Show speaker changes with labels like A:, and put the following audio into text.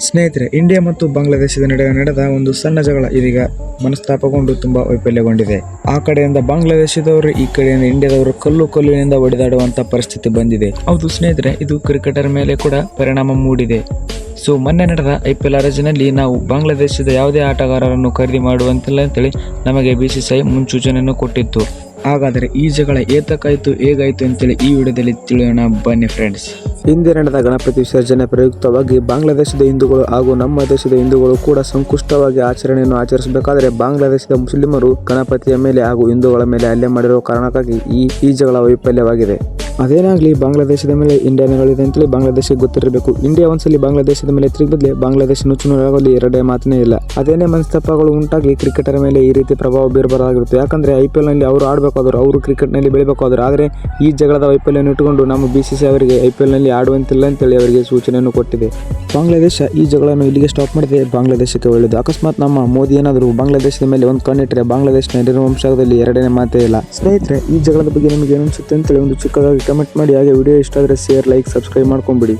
A: ಸ್ನೇಹಿತರೆ, ಇಂಡಿಯಾ ಮತ್ತು ಬಾಂಗ್ಲಾದೇಶದ ನಡುವೆ ನಡೆದ ಒಂದು ಸಣ್ಣ ಜಗಳ ಇದೀಗ ಮನಸ್ತಾಪಗೊಂಡು ತುಂಬಾ ವೈಫಲ್ಯಗೊಂಡಿದೆ. ಆ ಕಡೆಯಿಂದ ಬಾಂಗ್ಲಾದೇಶದವರು, ಈ ಕಡೆಯಿಂದ ಇಂಡಿಯಾದವರು ಕಲ್ಲು ಕಲ್ಲಿನಿಂದ ಒಡೆದಾಡುವಂತಹ ಪರಿಸ್ಥಿತಿ ಬಂದಿದೆ. ಹೌದು ಸ್ನೇಹಿತರೆ, ಇದು ಕ್ರಿಕೆಟರ್ ಮೇಲೆ ಕೂಡ ಪರಿಣಾಮ ಮೂಡಿದೆ. ಸೊ ಮೊನ್ನೆ ನಡೆದ ಐ ಪಿ ಎಲ್ ನಾವು ಬಾಂಗ್ಲಾದೇಶದ ಯಾವುದೇ ಆಟಗಾರರನ್ನು ಖರೀದಿ ಮಾಡುವಂತಿಲ್ಲ ಅಂತೇಳಿ ನಮಗೆ ಬಿಸಿಸಿಐ ಮುನ್ಸೂಚನೆಯನ್ನು ಕೊಟ್ಟಿತ್ತು. ಹಾಗಾದರೆ ಈ ಜಗಳ ಏತಕ್ಕಾಯ್ತು, ಹೇಗಾಯ್ತು ಅಂತೇಳಿ ಈ ವಿಡಿಯೋದಲ್ಲಿ ತಿಳಿಯೋಣ. ಬನ್ನಿ ಫ್ರೆಂಡ್ಸ್ ಹಿಂದೆ ನಡೆದ ಗಣಪತಿ ವಿಸರ್ಜನೆ ಪ್ರಯುಕ್ತವಾಗಿ ಬಾಂಗ್ಲಾದೇಶದ ಹಿಂದೂಗಳು ಹಾಗೂ ನಮ್ಮ ದೇಶದ ಹಿಂದೂಗಳು ಕೂಡ ಸಂಕುಷ್ಟವಾಗಿ ಆಚರಣೆಯನ್ನು ಆಚರಿಸಬೇಕಾದರೆ ಬಾಂಗ್ಲಾದೇಶದ ಮುಸ್ಲಿಮರು ಗಣಪತಿಯ ಮೇಲೆ ಹಾಗೂ ಹಿಂದೂಗಳ ಮೇಲೆ ಹಲ್ಲೆ ಮಾಡಿರುವ ಕಾರಣಕ್ಕಾಗಿ ಈ ಈ ವೈಫಲ್ಯವಾಗಿದೆ. ಅದೇನಾಗ್ಲಿ ಬಾಂಗ್ಲಾದೇಶದ ಮೇಲೆ ಇಂಡಿಯಾ ನೆರಳಿದೆ ಅಂತೇಳಿ ಬಾಂಗ್ಲಾದೇಶಕ್ಕೆ ಗೊತ್ತಿರಬೇಕು. ಇಂಡಿಯಾ ಒಂದ್ಸಲಿ ಬಾಂಗ್ಲಾದೇಶದ ಮೇಲೆ ತಿರುಗಿದ್ಲೆ ಬಾಂಗ್ಲಾದೇಶ ನುಚ್ಚುನಾಗಲಿ ಎರಡೇ ಮಾತನೇ ಇಲ್ಲ. ಅದೇನೇ ಮನಸ್ತಪ್ಪಗಳು ಉಂಟಾಗಿ ಕ್ರಿಕೆಟರ್ ಮೇಲೆ ಈ ರೀತಿ ಪ್ರಭಾವ ಬೀರಬಾರಾಗಿರುತ್ತೆ ಯಾಕಂದ್ರೆ ಐ ಪಿ ಎಲ್ನಲ್ಲಿ ಅವರು ಆಡಬೇಕಾದ್ರು, ಅವರು ಕ್ರಿಕೆಟ್ನಲ್ಲಿ ಬೆಳಿಬೇಕಾದ್ರು. ಆದರೆ ಈ ಜಗಳದ ವೈಫಲ್ಯವನ್ನು ಇಟ್ಟುಕೊಂಡು ನಮ್ಮ ಬಿ ಸಿ ಸಿ ಅವರಿಗೆ ಐ ಪಿ ಎಲ್ನಲ್ಲಿ ಆಡುವಂತಿಲ್ಲ ಅಂತೇಳಿ ಅವರಿಗೆ ಸೂಚನೆಯನ್ನು ಕೊಟ್ಟಿದೆ. ಬಾಂಗ್ಲಾದೇಶ ಈ ಜಗಳನ್ನು ಇಲ್ಲಿಗೆ ಸ್ಟಾಪ್ ಮಾಡಿದೆ. ಬಾಂಗ್ಲಾದೇಶಕ್ಕೆ ಒಳ್ಳೆಯದು ಅಕಸ್ಮಾತ್ ನಮ್ಮ ಮೋದಿ ಏನಾದರೂ ಬಾಂಗ್ಲಾದೇಶದ ಮೇಲೆ ಒಂದು ಕಣ್ಣಿಟ್ಟರೆ ಬಾಂಗ್ಲಾದೇಶನ ನಿರ್ವಂಶದಲ್ಲಿ ಎರಡನೇ ಮಾತೇ ಇಲ್ಲ. ಸ್ನೇಹಿತರೆ, ಈ ಜಗಳದ ಬಗ್ಗೆ ನಿಮಗೆ ಏನು ಅನಿಸುತ್ತೆ ಅಂತೇಳಿ ಒಂದು ಚಿಕ್ಕದಾಗಿ ಕಮೆಂಟ್ ಮಾಡಿ. ಹಾಗೆ ವಿಡಿಯೋ ಇಷ್ಟ ಆದರೆ ಶೇರ್ ಲೈಕ್ ಸಬ್ಸ್ಕ್ರೈಬ್ ಮಾಡ್ಕೊಂಬಿಡಿ.